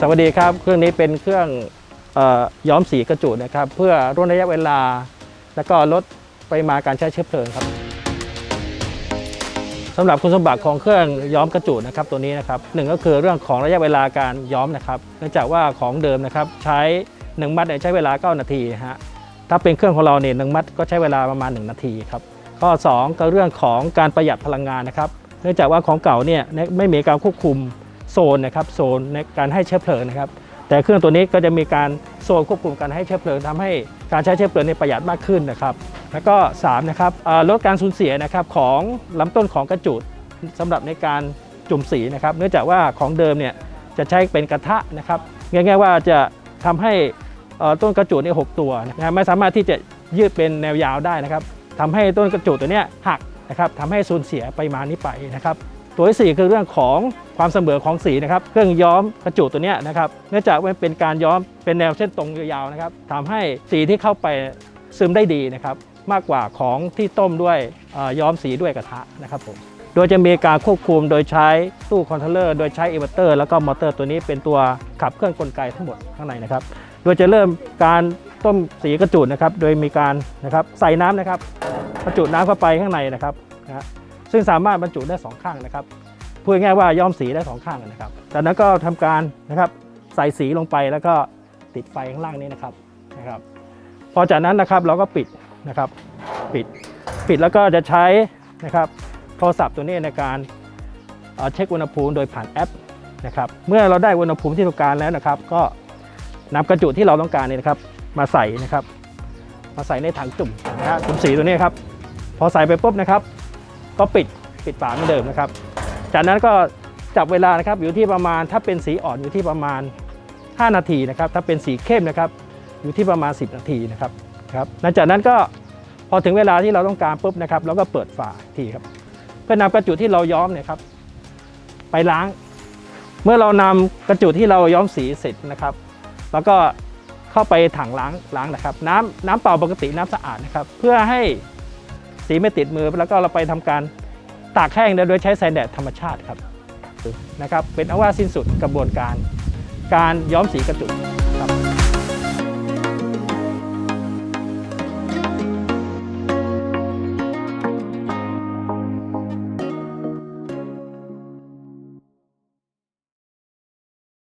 สวัสดีครับ เครื่องนี้เป็นเครื่องออย้อมสีกระจุนะครับ เพื่อลดระยะเวลา แล้วก็ลดปริมาณการใช้เชื้อเพลิงครับสำหรับคุณสมบัติของเครื่องย้อมกระจุนะครับตัวนี้นะครับหนึ่งก็คือเรื่องของระยะเวลาการย้อมนะครับ เนื่องจากว่าของเดิมนะครับใช้หนึ่งมัดใช้เวลา 9 นาทีฮะถ้าเป็นเครื่องของเราเนี่ยหนึ่งมัดก็ใช้เวลาประมาณ 1 นาทีครับข้อ 2 ก็เรื่องของการประหยัดพลังงานนะครับ เนื่องจากว่าของเก่าเนี่ยไม่มีการควบคุม โซนนะครับโซนในการให้เชื้อเพลิงนะครับแต่เครื่องตัวนี้ก็จะมีการโซนควบคุมการให้เชื้อเพลิงทำให้การใช้เชื้อเพลิงเนี่ยประหยัดมากขึ้นนะครับ แล้วก็3นะครับลดการสูญเสียนะครับของลำต้นของกระจุดสำหรับในการจุ่มสีนะครับ เนื่องจากว่าของเดิมเนี่ยจะใช้เป็นกระทะนะครับง่ายๆว่าจะทำให้ต้นกระจุดเนี่หกตัวนะไม่สามารถที่จะยืดเป็นแนวยาวได้นะครับทำให้ต้นกระจุดตัวนี้หักนะครับทำให้สูญเสียปริมาณนี้ไปนะครับ ตัวที่สี่คือเรื่องของความเสมอของสีนะครับ เครื่องย้อมกระจุตัวนี้นะครับ เนื่องจากมันเป็นการย้อมเป็นแนวเส้นตรงยาวๆนะครับทำให้สีที่เข้าไปซึมได้ดีนะครับ มากกว่าของที่ต้มด้วยย้อมสีด้วยกระทะนะครับผมโดยจะมีการควบคุมโดยใช้ตู้คอนโทรลเลอร์ โดยใช้อิเวอร์เตอร์แล้วก็มอเตอร์ตัวนี้เป็นตัวขับเคลื่อนกลไกทั้งหมดข้างในนะครับ โดยจะเริ่มการต้มสีกระจุดนะครับ โดยมีการนะครับใส่น้ำนะครับบรรจุน้ำเข้าไปข้างในนะครับนะ ซึ่งสามารถบรรจุได้สองข้างนะครับพูดง่ายๆว่าย้อมสีได้สองข้างนะครับจากนั้นก็ทำการนะครับใส่สีลงไปแล้วก็ติดไฟข้างล่างนี้นะครับนะครับ พอจากนั้นนะครับเราก็ปิดนะครับปิดปิดแล้วก็จะใช้นะครับโทรศัพท์ตัวนี้ในการเอ่อเช็คอุณหภูมิโดยผ่านแอปนะครับเมื่อเราได้อุณหภูมิที่ต้องการแล้วนะครับ ก็นำกระจุที่เราต้องการเนี่ยนะครับ มาใส่นะครับ มาใส่ในถังจุ่มนะฮะจุ่มสีตัวนี้ครับ พอใส่ไปปุ๊บนะครับ ก็ปิดปิดฝาเหมือนเดิมนะครับ จากนั้นก็จับเวลานะครับอยู่ที่ประมาณถ้าเป็นสีอ่อนอยู่ที่ประมาณ 5 นาทีนะครับ ถ้าเป็นสีเข้มนะครับอยู่ที่ประมาณ 10 นาทีนะครับครับหลังจากนั้นก็พอถึงเวลาที่เราต้องการปุ๊บนะครับเราก็เปิดฝาทีครับ เพื่อนำกระจุที่เราย้อมเนี่ยครับ ไปล้าง เมื่อเรานำกระจุที่เราย้อมสีเสร็จนะครับ แล้วก็เข้าไปถังล้างล้างนะครับ น้ำน้ำเปล่าปกติน้ำสะอาดนะครับ เพื่อให้ สีไม่ติดมือแล้วก็เราไปทำการตากแห้งโดยใช้แสงแดดธรรมชาติครับนะครับเป็นอาว่าสิ้นสุดกระบวนการ การย้อมสีกระจุก